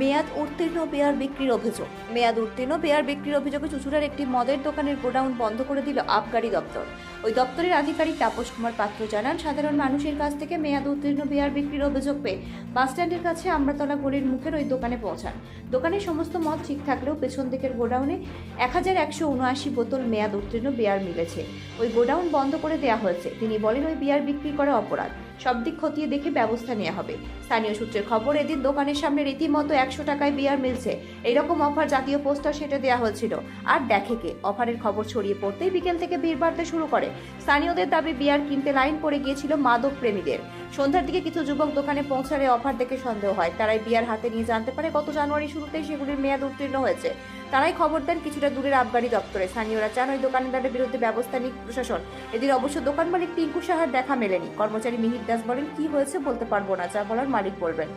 মেয়াদ উত্তীর্ণ বেয়ার বিক্রির অভিযোগ। মেয়াদ উত্তীর্ণ বেয়ার বিক্রির অভিযোগে চুচুড়ার একটি মদের দোকানের গোডাউন বন্ধ করে দিল আবগারি দপ্তর। ওই দপ্তরের আধিকারিক তাপস কুমার পাত্র জানান, সাধারণ মানুষের কাছ থেকে মেয়াদ উত্তীর্ণ বিয়ার বিক্রির অভিযোগ পেয়ে বাসস্ট্যান্ডের কাছে আমরাতলা গলির মুখের ওই দোকানে পৌঁছান। দোকানের সমস্ত মদ ঠিক থাকলেও পেছন দিকের গোডাউনে এক হাজার একশো উনআশি বোতল মেয়াদ উত্তীর্ণ বেয়ার মিলেছে। ওই গোডাউন বন্ধ করে দেওয়া হয়েছে। তিনি বলেন, ওই বিয়ার বিক্রি করা অপরাধ। সব দিক খতিয়ে দেখে ব্যবস্থা নেওয়া হবে। স্থানীয় সূত্রের খবর, এদিন দোকানের সামনে রীতিমতো একশো টাকায় বিয়ার মিলছে। এইরকম অফার জাতীয় পোস্টার সেটে দেওয়া হয়েছিল। আর দেখে কে? অফারের খবর ছড়িয়ে পড়তেই বিকেল থেকে ভিড় বাড়তে শুরু করে। স্থানীয়দের দাবি বিয়ার কিনতে লাইন পড়ে গিয়েছিল মাদক প্রেমীদের। সন্ধ্যার দিকে কিছু যুবক দোকানে পৌঁছালে অফার দেখে সন্দেহ হয়। তারাই বিয়ার হাতে নিয়ে জানতে পারে গত জানুয়ারি শুরুতেই সেগুলির মেয়াদ উত্তীর্ণ হয়েছে। তারাই খবর দেন কিছুটা দূরের আবগারি দপ্তরে। স্থানীয়রা চান ওই দোকানদারের বিরুদ্ধে ব্যবস্থা নিক প্রশাসন। এদিন অবশ্য দোকান মালিক টিঙ্কু সাহার দেখা মেলেনি। কর্মচারী মিহির দাস বলেন, কি হয়েছে বলতে পারব না, যা বলার মালিক বলবেন।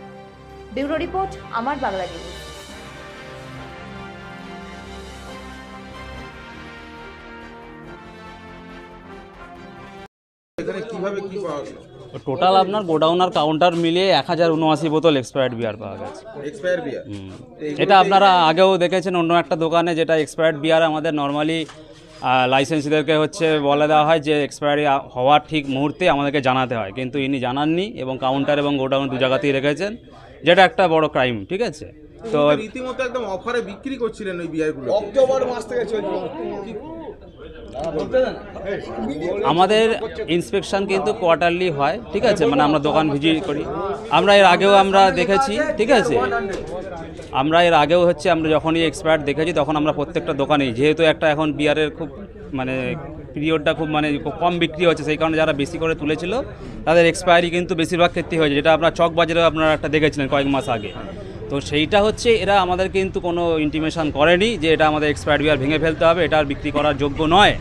ব্যুরো রিপোর্ট, আমার বাংলা নিউজ। এখানে কীভাবে কি পাওয়া গেল? টোটাল আপনার গোডাউন আর কাউন্টার মিলিয়ে এক হাজার উনআশি বোতল এক্সপায়ার্ড বিয়ার পাওয়া গেছে। এক্সপায়ার বিয়ার এটা আপনারা আগেও দেখেছেন অন্য একটা দোকানে যেটা এক্সপায়ার্ড বিয়ার আমাদের নর্মালি লাইসেন্সিদেরকে হচ্ছে বলে দেওয়া হয় যে এক্সপায়ারি হওয়ার ঠিক মুহূর্তে আমাদেরকে জানাতে হয়। কিন্তু ইনি জানাননি এবং কাউন্টার এবং গোডাউন দু জায়গাতেই রেখেছেন। যেটা একটা বড় ক্রাইম ঠিক আছে? তো রীতিমতো একদম অফারে বিক্রি করছিলেন ওই বিয়ারগুলো আমাদের ইন্সপেকশন কিন্তু কোয়ার্টারলি হয়, ঠিক আছে? মানে আমরা দোকান ভিজিট করি। আমরা এর আগেও আমরা দেখেছি, ঠিক আছে? আমরা এর আগেও হচ্ছে, আমরা যখনই এক্সপায়ার দেখেছি, তখন আমরা প্রত্যেকটা দোকানেই, যেহেতু একটা এখন বিয়ারের খুব মানে পিরিয়ডটা খুব মানে কম বিক্রি হচ্ছে, সেই কারণে যারা বেশি করে তুলেছিল, তাদের এক্সপায়ারি কিন্তু বেশিরভাগ ক্ষেত্রেই হয়েছে, যেটা আপনার চক বাজারে আপনারা একটা দেখেছিলেন কয়েক মাস আগে। তো সেইটা হচ্ছে এরা আমাদের কিন্তু কোনো ইন্টিমেশন করেনি যে এটা আমাদের এক্সপায়ার বিয়ার ভেঙে ফেলতে হবে, এটা আর বিক্রি করার যোগ্য নয়।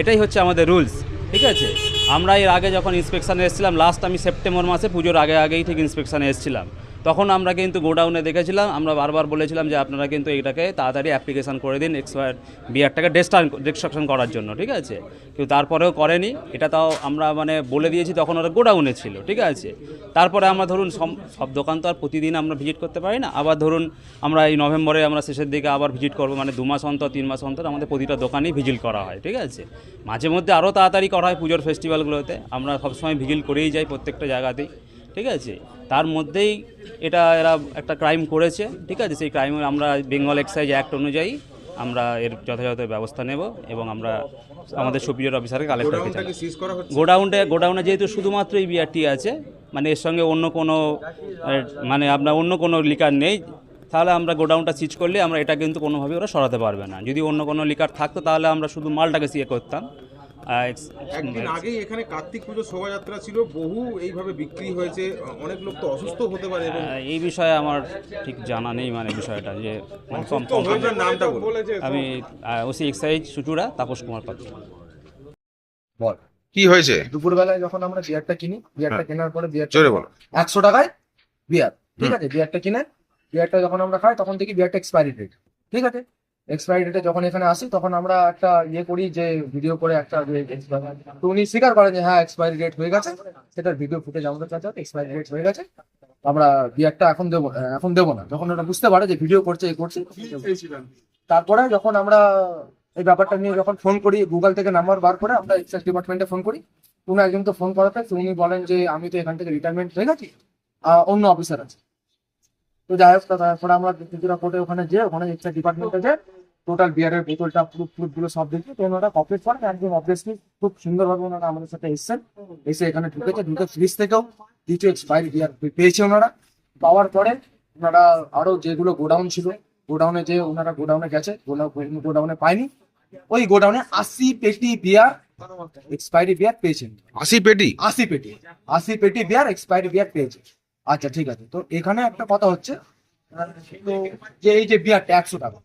এটাই হচ্ছে আমাদের রুলস ঠিক আছে? আমরা এর আগে যখন ইন্সপেকশানে এসেছিলাম লাস্ট আমি সেপ্টেম্বর মাসে পুজোর আগে আগেই ঠিক ইন্সপেকশানে এসেছিলাম। তখন আমরা কিন্তু গোডাউনে দেখেছিলাম, আমরা বারবার বলেছিলাম যে আপনারা কিন্তু এইটাকে তাড়াতাড়ি অ্যাপ্লিকেশন করে দিন এক্সপায়ার বিয়ারটাকে ডেস্টার ডিস্ট্রাকশন করার জন্য, ঠিক আছে? কিন্তু তারপরেও করেনি, এটা তাও আমরা মানে বলে দিয়েছি তখন ওরা গোডাউনে ছিল, ঠিক আছে? তারপরে আমরা ধরুন সব দোকান তো আর প্রতিদিন আমরা ভিজিট করতে পারি না, আবার ধরুন আমরা এই নভেম্বরে আমরা শেষের দিকে আবার ভিজিট করব মানে দু মাস অন্তর, তিন মাস অন্তর আমাদের প্রতিটা দোকানেই ভিজিট করা হয়, ঠিক আছে? মাঝে মধ্যে আরও তাড়াতাড়ি করা হয় পুজোর ফেস্টিভ্যালগুলোতে আমরা সবসময় ভিজিট করেই যাই প্রত্যেকটা জায়গাতেই। ঠিক আছে? তার মধ্যেই এটা এরা একটা ক্রাইম করেছে ঠিক আছে? সেই ক্রাইমে আমরা বেঙ্গল এক্সাইজ অ্যাক্ট অনুযায়ী আমরা এর যথাযথ ব্যবস্থা নেব এবং আমরা আমাদের সুপিরিয়র অফিসারকে কালেক্টরকে গোডাউনটা গোডাউনে যেহেতু শুধুমাত্র এই বিয়ারটি আছে মানে এর সঙ্গে অন্য কোনো মানে আপনার অন্য কোনো লিকার নেই তাহলে আমরা গোডাউনটা সিজ করলে আমরা এটা কিন্তু কোনোভাবে ওরা সরাতে পারবে না। যদি অন্য কোনো লিকার থাকতো তাহলে আমরা শুধু মালটাকে সিয়ে করতাম। একদিন আগেই এখানে কার্তিক পুজো শোভাযাত্রা ছিল বহু এইভাবে বিক্রি হয়েছে অনেক লোক তো অসুস্থ হতে পারে এই বিষয়ে আমার ঠিক জানা নেই মানে বিষয়টা যে মানে নামটা আমি ওসি এক্সাইজ সুচুরা তাপস কুমার পাত্র। বল। কি হয়েছে? দুপুরবেলায় যখন আমরা বিয়ারটা কিনি বিয়ারটা হ্যাঁ। কেনার পরে বিয়ার জোরে বলো। একশো টাকায় বিয়ার ঠিক আছে বিয়ারটা কিনে বিয়ারটা যখন আমরা খাই তখন থেকে বিয়ারটা এক্সপায়ারি ডেট ঠিক আছে? এক্সপায়ারি ডেটে যখন এখানে আসি, তখন আমরা একটা ইয়ে করি যে ভিডিও করে একটা তো উনি স্বীকার করেন যে হ্যাঁ এক্সপায়ারি ডেট হয়ে গেছে। সেটার ভিডিও ফুটেজ আমাদের কাছে এক্সপায়ারি ডেট হয়ে গেছে। আমরা বিয়ারটা এখন দেবো এখন দেবো না। যখন ওটা বুঝতে পারে যে ভিডিও করছে, এ করছে তারপরে যখন আমরা এই ব্যাপারটা নিয়ে যখন ফোন করি গুগল থেকে নাম্বার বার করে আমরা এক্সাইজ ডিপার্টমেন্টে ফোন করি। উনি একজন তো ফোন করাতে উনি বলেন যে, আমি তো এখান থেকে রিটায়ারমেন্ট হয়ে গেছি অন্য অফিসার আছে। তো যাই হোক, তারপরে আমরা কোর্টে ওখানে যে ওখানে এক্সাইজ ডিপার্টমেন্টে যে টোটাল বিয়ারের বোতলটা প্রুফ প্রুফগুলো সব দেখি তো ওনারা কমপ্লিট করেন একদম অবভিয়াসলি খুব সুন্দরভাবে ওনারা আমাদের সাথে এসেছেন। এসে এখানে ঢুকেছে ঢুকে ফ্রিজ থেকেও দ্বিতীয় এক্সপায়ারি বিয়ার পেয়েছে ওনারা। পাওয়ার পরে ওনারা আরও যেগুলো গোডাউন ছিল গোডাউনে যে ওনারা গোডাউনে গেছে গোডাউনে পায়নি ওই গোডাউনে আশি পেটি বিয়ার এক্সপায়ারি বিয়ার পেয়েছেন আশি পেটি? আশি পেটি আশি পেটি বিয়ার এক্সপায়ারি বিয়ার পেয়েছে। আচ্ছা ঠিক আছে। তো এখানে একটা কথা হচ্ছে যে এই যে বিয়ারটা একশো টাকা।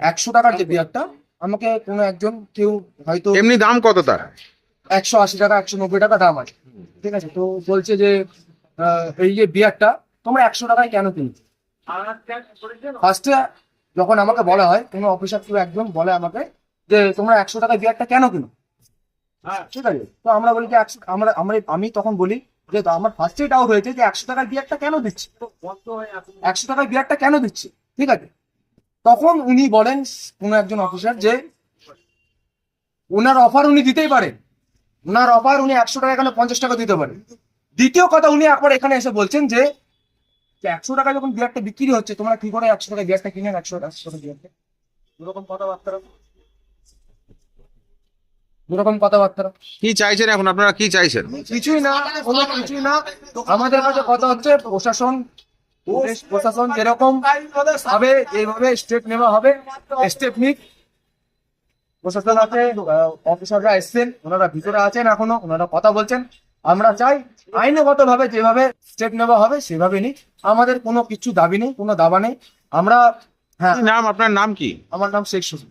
একশো টাকার যে বিয়ারটা আমাকে কোনো একজন কেউ হয়তো এমনি দাম কত তার? একশো আশি টাকা একশো নব্বই টাকা দাম আছে। ঠিক আছে তো বলছে যে আহ, এই যে বিয়ারটা তোমরা একশো টাকায় কেন কিনছো ফার্স্টে যখন আমাকে বলা হয় কোনো অফিসার কেউ একজন বলে আমাকে যে তোমরা একশো টাকায় বিয়ারটা কেন কিনো? ঠিক আছে তো আমরা বলি যে একশো আমরা আমরা আমি তখন বলি যে আমার ফার্স্টে ডাউট হয়েছে যে একশো টাকার বিয়ারটা কেন দিচ্ছে? একশো টাকার বিয়ারটা কেন দিচ্ছে? ঠিক আছে তখন উনি বলেন কোনো একজন অফিসার যে ওনার অফার উনি দিতেই পারেন। ওনার অফার উনি একশো টাকা এখানে পঞ্চাশ টাকা দিতে পারেন। দ্বিতীয় কথা উনি একবার এখানে এসে বলছেন যে একশো টাকা যখন বিয়ারটা বিক্রি হচ্ছে তোমরা কি করে একশো টাকা বিয়ারটা কিনে একশো একশো টাকা বিয়ারটা দুরকম কথাবার্তা? দুরকম কথাবার্তা। কি চাইছেন এখন? আপনারা কি চাইছেন? কিছুই না কোনো কিছুই না। আমাদের কাছে কথা হচ্ছে প্রশাসন পুলিশ প্রশাসন যেরকম এইভাবে স্টেপ নেওয়া হবে স্টেপ নিক। প্রশাসন আছে অফিসাররা এসছেন ওনারা ভিতরে আছেন এখনও ওনারা কথা বলছেন। আমরা চাই আইনগত ভাবে যেভাবে স্টেপ নেওয়া হবে সেভাবে নিক। আমাদের কোনো কিছু দাবি নেই কোনো দাবা নেই। আমরা হ্যাঁ। নাম? আপনার নাম কি? আমার নাম শেখ সুজন।